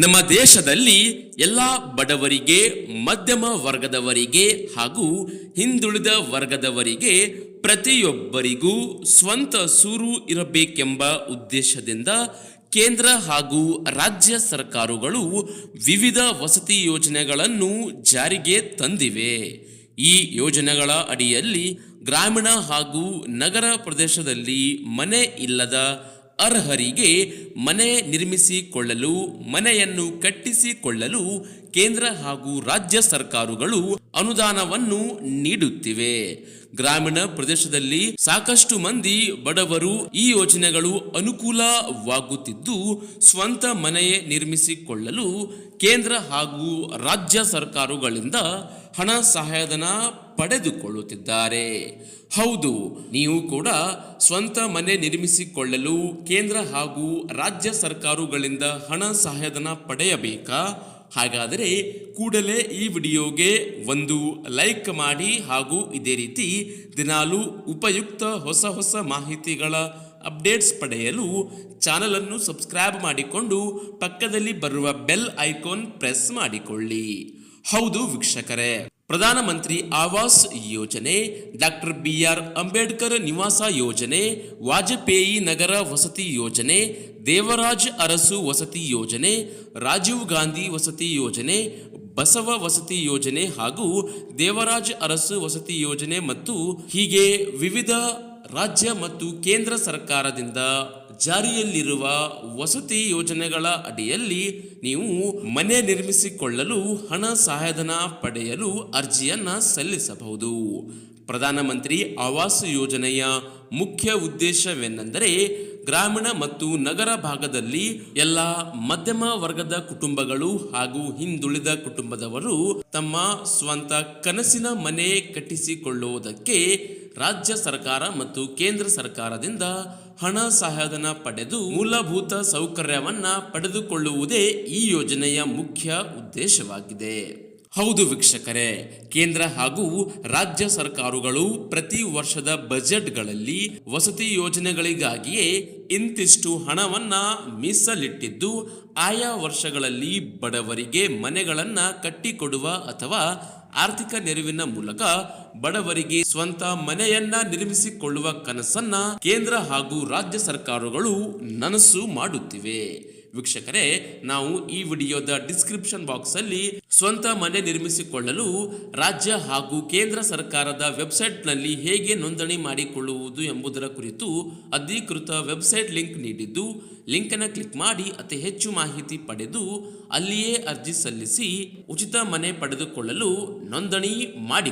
ನಮ್ಮ ದೇಶದಲ್ಲಿ ಎಲ್ಲ ಬಡವರಿಗೆ, ಮಧ್ಯಮ ವರ್ಗದವರಿಗೆ ಹಾಗೂ ಹಿಂದುಳಿದ ವರ್ಗದವರಿಗೆ ಪ್ರತಿಯೊಬ್ಬರಿಗೂ ಸ್ವಂತ ಸೂರು ಇರಬೇಕೆಂಬ ಉದ್ದೇಶದಿಂದ ಕೇಂದ್ರ ಹಾಗೂ ರಾಜ್ಯ ಸರ್ಕಾರಗಳು ವಿವಿಧ ವಸತಿ ಯೋಜನೆಗಳನ್ನು ಜಾರಿಗೆ ತಂದಿವೆ. ಈ ಯೋಜನೆಗಳ ಅಡಿಯಲ್ಲಿ ಗ್ರಾಮೀಣ ಹಾಗೂ ನಗರ ಪ್ರದೇಶದಲ್ಲಿ ಮನೆ ಇಲ್ಲದ ಅರ್ಹರಿಗೆ ಮನೆ ನಿರ್ಮಿಸಿಕೊಳ್ಳಲು, ಮನೆಯನ್ನು ಕಟ್ಟಿಸಿಕೊಳ್ಳಲು ಕೇಂದ್ರ ಹಾಗೂ ರಾಜ್ಯ ಸರ್ಕಾರಗಳು ಅನುದಾನವನ್ನು ನೀಡುತ್ತಿವೆ. ಗ್ರಾಮೀಣ ಪ್ರದೇಶದಲ್ಲಿ ಸಾಕಷ್ಟು ಮಂದಿ ಬಡವರು ಈ ಯೋಜನೆಗಳು ಅನುಕೂಲವಾಗುತ್ತಿದ್ದು, ಸ್ವಂತ ಮನೆ ನಿರ್ಮಿಸಿಕೊಳ್ಳಲು ಕೇಂದ್ರ ಹಾಗೂ ರಾಜ್ಯ ಸರ್ಕಾರಗಳಿಂದ ಹಣ ಸಹಾಯಧನ ಪಡೆದುಕೊಳ್ಳುತ್ತಿದ್ದಾರೆ. ಹೌದು, ನೀವು ಕೂಡ ಸ್ವಂತ ಮನೆ ನಿರ್ಮಿಸಿಕೊಳ್ಳಲು ಕೇಂದ್ರ ಹಾಗೂ ರಾಜ್ಯ ಸರ್ಕಾರಗಳಿಂದ ಹಣ ಸಹಾಯಧನ ಪಡೆಯಬೇಕಾ? ಹಾಗಾದರೆ ಕೂಡಲೇ ಈ ವಿಡಿಯೋಗೆ ಒಂದು ಲೈಕ್ ಮಾಡಿ ಹಾಗೂ ಇದೇ ರೀತಿ ದಿನಾಲು ಉಪಯುಕ್ತ ಹೊಸ ಹೊಸ ಮಾಹಿತಿಗಳ ಅಪ್ಡೇಟ್ಸ್ ಪಡೆಯಲು ಚಾನಲನ್ನು ಸಬ್ಸ್ಕ್ರೈಬ್ ಮಾಡಿಕೊಂಡು ಪಕ್ಕದಲ್ಲಿ ಬರುವ ಬೆಲ್ ಐಕಾನ್ ಪ್ರೆಸ್ ಮಾಡಿಕೊಳ್ಳಿ. ಹೌದು ವೀಕ್ಷಕರೇ. ಪ್ರಧಾನಮಂತ್ರಿ ಆವಾಸ್ ಯೋಜನೆ, ಡಾಕ್ಟರ್ ಬಿ ಆರ್ ಅಂಬೇಡ್ಕರ್ ನಿವಾಸ ಯೋಜನೆ, ವಾಜಪೇಯಿ ನಗರ ವಸತಿ ಯೋಜನೆ, ದೇವರಾಜ್ ಅರಸು ವಸತಿ ಯೋಜನೆ, ರಾಜೀವ್ ಗಾಂಧಿ ವಸತಿ ಯೋಜನೆ, ಬಸವ ವಸತಿ ಯೋಜನೆ ಹಾಗೂ ದೇವರಾಜ್ ಅರಸು ವಸತಿ ಯೋಜನೆ ಮತ್ತು ಹೀಗೆ ವಿವಿಧ ರಾಜ್ಯ ಮತ್ತು ಕೇಂದ್ರ ಸರ್ಕಾರದಿಂದ ಜಾರಿಯಲ್ಲಿರುವ ವಸತಿ ಯೋಜನೆಗಳ ಅಡಿಯಲ್ಲಿ ನೀವು ಮನೆ ನಿರ್ಮಿಸಿಕೊಳ್ಳಲು ಹಣ ಸಹಾಯಧನ ಪಡೆಯಲು ಅರ್ಜಿಯನ್ನು ಸಲ್ಲಿಸಬಹುದು. ಪ್ರಧಾನಮಂತ್ರಿ ಆವಾಸ್ ಯೋಜನೆಯ ಮುಖ್ಯ ಉದ್ದೇಶವೆಂದರೆ ಗ್ರಾಮೀಣ ಮತ್ತು ನಗರ ಭಾಗದಲ್ಲಿ ಎಲ್ಲ ಮಧ್ಯಮ ವರ್ಗದ ಕುಟುಂಬಗಳು ಹಾಗೂ ಹಿಂದುಳಿದ ಕುಟುಂಬದವರು ತಮ್ಮ ಸ್ವಂತ ಕನಸಿನ ಮನೆ ಕಟ್ಟಿಸಿಕೊಳ್ಳುವುದಕ್ಕೆ ರಾಜ್ಯ ಸರ್ಕಾರ ಮತ್ತು ಕೇಂದ್ರ ಸರ್ಕಾರದಿಂದ ಹಣ ಸಹಾಯಧನ ಪಡೆದು ಮೂಲಭೂತ ಸೌಕರ್ಯವನ್ನ ಪಡೆದುಕೊಳ್ಳುವುದೇ ಈ ಯೋಜನೆಯ ಮುಖ್ಯ ಉದ್ದೇಶವಾಗಿದೆ. ಹೌದು ವೀಕ್ಷಕರೇ, ಕೇಂದ್ರ ಹಾಗೂ ರಾಜ್ಯ ಸರ್ಕಾರಗಳು ಪ್ರತಿ ವರ್ಷದ ಬಜೆಟ್ಗಳಲ್ಲಿ ವಸತಿ ಯೋಜನೆಗಳಿಗಾಗಿಯೇ ಇಂತಿಷ್ಟು ಹಣವನ್ನ ಮೀಸಲಿಟ್ಟಿದ್ದು, ಆಯಾ ವರ್ಷಗಳಲ್ಲಿ ಬಡವರಿಗೆ ಮನೆಗಳನ್ನು ಕಟ್ಟಿಕೊಡುವ ಅಥವಾ ಆರ್ಥಿಕ ನೆರವಿನ ಮೂಲಕ ಬಡವರಿಗೆ ಸ್ವಂತ ಮನೆಯನ್ನ ನಿರ್ಮಿಸಿಕೊಳ್ಳುವ ಕನಸನ್ನ ಕೇಂದ್ರ ಹಾಗೂ ರಾಜ್ಯ ಸರ್ಕಾರಗಳು ನನಸು ಮಾಡುತ್ತಿವೆ. ವೀಕ್ಷಕರೇ, ನಾವು ಈ ವಿಡಿಯೋದ ಡಿಸ್ಕ್ರಿಪ್ಷನ್ ಬಾಕ್ಸ್ ಅಲ್ಲಿ ಸ್ವಂತ ಮನೆ ನಿರ್ಮಿಸಿಕೊಳ್ಳಲು ರಾಜ್ಯ ಹಾಗೂ ಕೇಂದ್ರ ಸರ್ಕಾರದ ವೆಬ್ಸೈಟ್ನಲ್ಲಿ ಹೇಗೆ ನೋಂದಣಿ ಮಾಡಿಕೊಳ್ಳುವುದು ಎಂಬುದರ ಕುರಿತು ಅಧಿಕೃತ ವೆಬ್ಸೈಟ್ ಲಿಂಕ್ ನೀಡಿದ್ದು ಲಿಂಕ್ ಅನ್ನು ಕ್ಲಿಕ್ ಮಾಡಿ ಅತಿ ಹೆಚ್ಚು ಮಾಹಿತಿ ಪಡೆದು ಅಲ್ಲಿಯೇ ಅರ್ಜಿ ಸಲ್ಲಿಸಿ ಉಚಿತ ಮನೆ ಪಡೆದುಕೊಳ್ಳಲು ನೋಂದಣಿ ಮಾಡಿ.